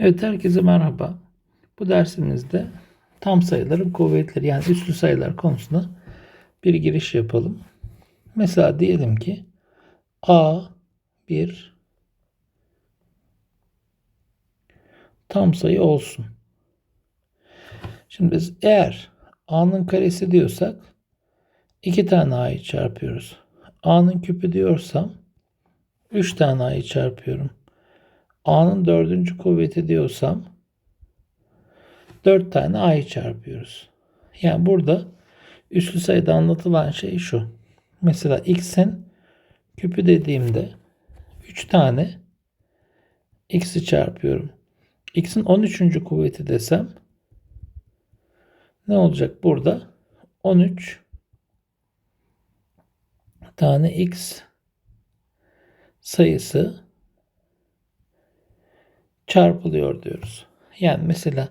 Evet herkese merhaba. Bu dersimizde tam sayıların kuvvetleri yani üslü sayılar konusunda bir giriş yapalım. Mesela diyelim ki A bir tam sayı olsun. Şimdi biz eğer A'nın karesi diyorsak iki tane A'yı çarpıyoruz. A'nın küpü diyorsam üç tane A'yı çarpıyorum. A'nın dördüncü kuvveti diyorsam 4 tane A'yı çarpıyoruz. Yani burada üslü sayıda anlatılan şey şu. Mesela x'in küpü dediğimde 3 tane x'i çarpıyorum. x'in 13. kuvveti desem ne olacak burada? 13 tane x sayısı çarpılıyor diyoruz. Yani mesela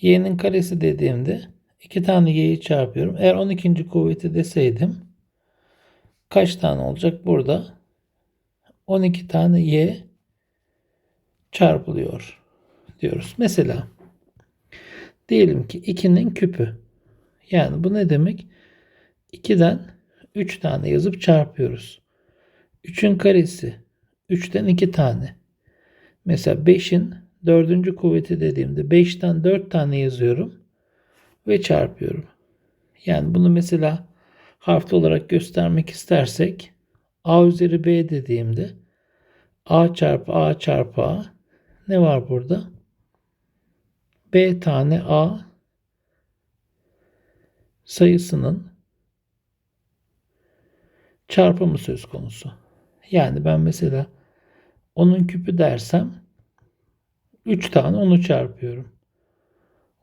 y'nin karesi dediğimde iki tane y'yi çarpıyorum. Eğer 12. kuvveti deseydim kaç tane olacak burada? 12 tane y çarpılıyor diyoruz. Mesela diyelim ki 2'nin küpü. Yani bu ne demek? 2'den 3 tane yazıp çarpıyoruz. 3'ün karesi 3'ten 2 tane. Mesela 5'in dördüncü kuvveti dediğimde 5'ten 4 tane yazıyorum ve çarpıyorum. Yani bunu mesela harfli olarak göstermek istersek a üzeri b dediğimde a çarpı a çarpı a ne var burada? b tane a sayısının çarpımı söz konusu. Yani ben mesela onun küpü dersem 3 tane onu çarpıyorum.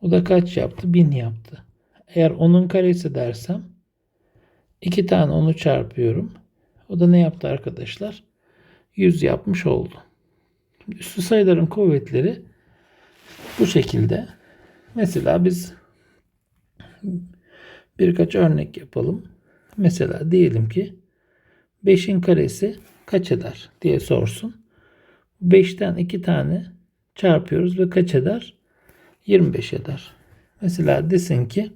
O da kaç yaptı? 1000 yaptı. Eğer onun karesi dersem 2 tane onu çarpıyorum. O da ne yaptı arkadaşlar? 100 yapmış oldu. Üstü sayıların kuvvetleri bu şekilde. Mesela biz birkaç örnek yapalım. Mesela diyelim ki 5'in karesi kaç eder diye sorsun. 5'ten 2 tane çarpıyoruz ve kaç eder? 25 eder. Mesela desin ki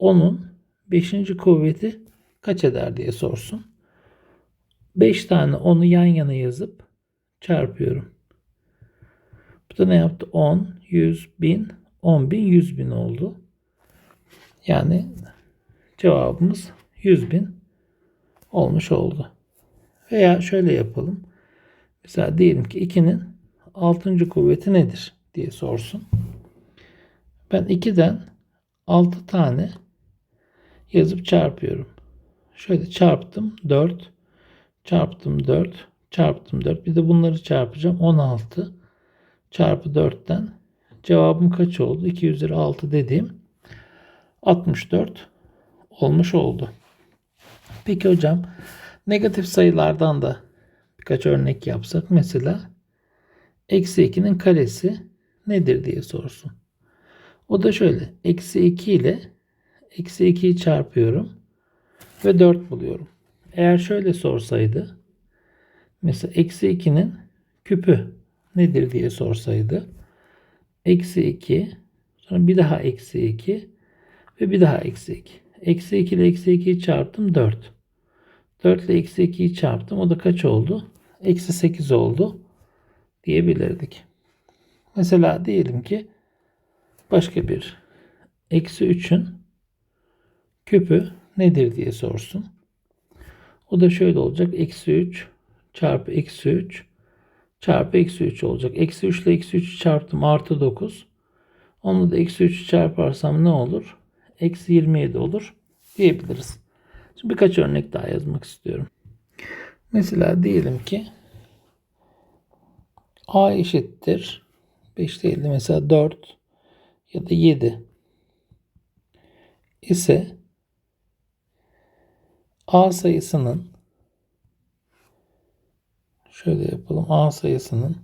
10'un 5. kuvveti kaç eder diye sorsun. 5 tane 10'u yan yana yazıp çarpıyorum. Bu da ne yaptı? 10, 100, 1000, 10 bin, 100 bin oldu. Yani cevabımız 100 bin olmuş oldu. Veya şöyle yapalım. Mesela diyelim ki 2'nin 6. kuvveti nedir diye sorsun. Ben 2'den 6 tane yazıp çarpıyorum. Şöyle çarptım 4, çarptım 4, çarptım 4. Bir de bunları çarpacağım. 16 çarpı 4'ten cevabım kaç oldu? 2 üzeri 6 dediğim 64 olmuş oldu. Peki hocam negatif sayılardan da birkaç örnek yapsak. Mesela eksi 2'nin karesi nedir diye sorsun. O da şöyle. Eksi 2 ile eksi 2'yi çarpıyorum ve 4 buluyorum. Eğer şöyle sorsaydı mesela eksi 2'nin küpü nedir diye sorsaydı eksi 2 sonra bir daha eksi 2 ve bir daha eksi 2. Eksi 2 ile eksi 2'yi çarptım 4. 4 ile eksi 2'yi çarptım. O da kaç oldu? Eksi 8 oldu diyebilirdik. Mesela diyelim ki başka bir eksi 3'ün küpü nedir diye sorsun. O da şöyle olacak. Eksi 3 çarpı eksi 3 çarpı eksi 3 olacak. Eksi 3 ile eksi 3'ü çarptım. Artı 9. Onu da eksi 3'ü çarparsam ne olur? Eksi 27 olur diyebiliriz. Şimdi birkaç örnek daha yazmak istiyorum. Mesela diyelim ki A eşittir 5 değil de mesela 4 ya da 7 ise A sayısının şöyle yapalım A sayısının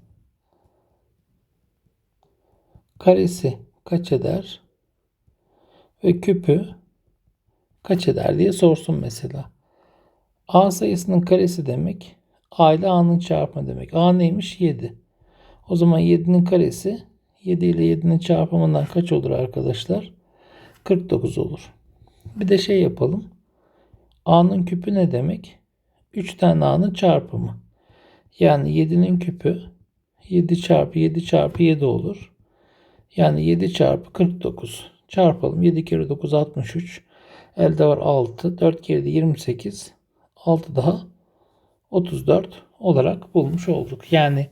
karesi kaç eder ve küpü kaç eder diye sorsun mesela. A sayısının karesi demek A ile A'nın çarpımı demek. A neymiş? 7. O zaman 7'nin karesi 7 ile 7'nin çarpımından kaç olur arkadaşlar? 49 olur. Bir de şey yapalım. A'nın küpü ne demek? 3 tane A'nın çarpımı. Yani 7'nin küpü 7 çarpı 7 çarpı 7 olur. Yani 7 çarpı 49. Çarpalım. 7 kere 9 63. Elde var 6. 4 kere de 28. 6 daha 34 olarak bulmuş olduk. Yani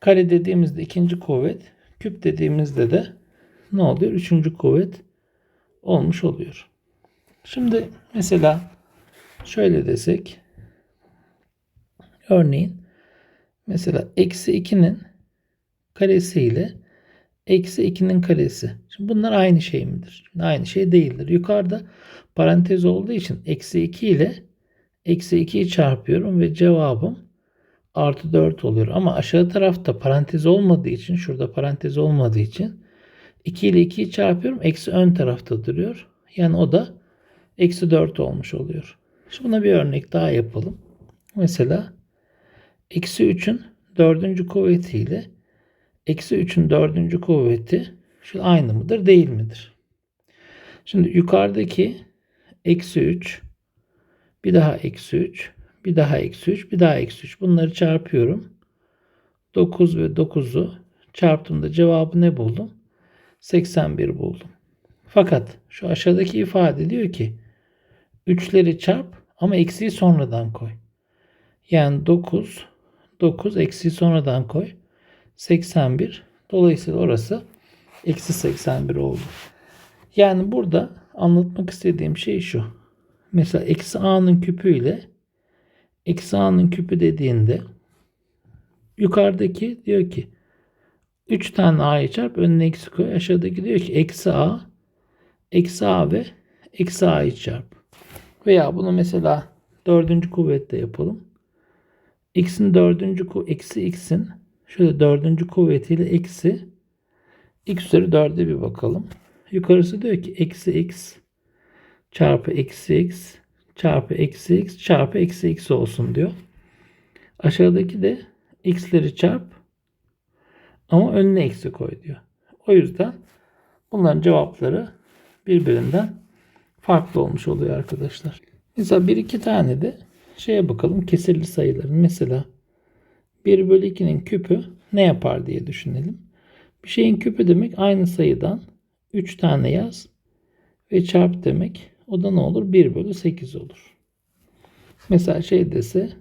kare dediğimizde ikinci kuvvet, küp dediğimizde de ne oluyor? Üçüncü kuvvet olmuş oluyor. Şimdi mesela şöyle desek örneğin mesela eksi 2'nin karesi ile eksi 2'nin karesi. Şimdi bunlar aynı şey midir? Aynı şey değildir. Yukarıda parantez olduğu için eksi 2 ile eksi 2'yi çarpıyorum ve cevabım artı 4 oluyor. Ama aşağı tarafta parantez olmadığı için şurada parantez olmadığı için 2 ile 2'yi çarpıyorum. Eksi ön tarafta duruyor. Yani o da eksi 4 olmuş oluyor. Şimdi buna bir örnek daha yapalım. Mesela eksi 3'ün dördüncü kuvvetiyle eksi 3'ün dördüncü kuvveti şu aynı mıdır değil midir? Şimdi yukarıdaki eksi 3 bir daha eksi 3 bir daha eksi 3 bir daha eksi 3 bunları çarpıyorum. 9 ve 9'u çarptığımda cevabı ne buldum? 81 buldum. Fakat şu aşağıdaki ifade diyor ki 3'leri çarp ama eksiği sonradan koy. Yani 9 9 eksiği sonradan koy. 81. Dolayısıyla orası eksi 81 oldu. Yani burada anlatmak istediğim şey şu. Mesela eksi a'nın küpü ile eksi a'nın küpü dediğinde yukarıdaki diyor ki 3 tane a'yı çarp önüne eksi koy. Aşağıdaki diyor ki eksi a eksi a ve eksi a'yı çarp. Veya bunu mesela dördüncü kuvvette yapalım. x'in dördüncü ku eksi x'in şöyle dördüncü kuvvetiyle eksi x üzeri 4'e bir bakalım. Yukarısı diyor ki eksi x çarpı eksi x çarpı eksi x çarpı eksi x olsun diyor. Aşağıdaki de x'leri çarp ama önüne eksi koy diyor. O yüzden bunların cevapları birbirinden farklı olmuş oluyor arkadaşlar. Mesela bir iki tane de şeye bakalım kesirli sayıların. Mesela 1 bölü 2'nin küpü ne yapar diye düşünelim. Bir şeyin küpü demek aynı sayıdan 3 tane yaz ve çarp demek. O da ne olur? 1 bölü 8 olur. Mesela şey dese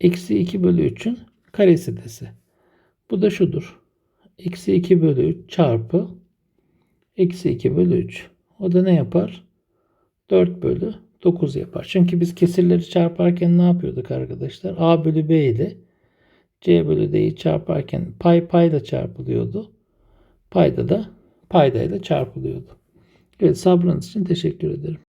eksi 2 bölü 3'ün karesi dese. Bu da şudur. Eksi 2 bölü 3 çarpı eksi 2 bölü 3. O da ne yapar? 4 bölü 9 yapar. Çünkü biz kesirleri çarparken ne yapıyorduk arkadaşlar? A bölü B ile C bölü D'yi çarparken pay payla çarpılıyordu. Payda da paydayla çarpılıyordu. Evet sabrınız için teşekkür ederim.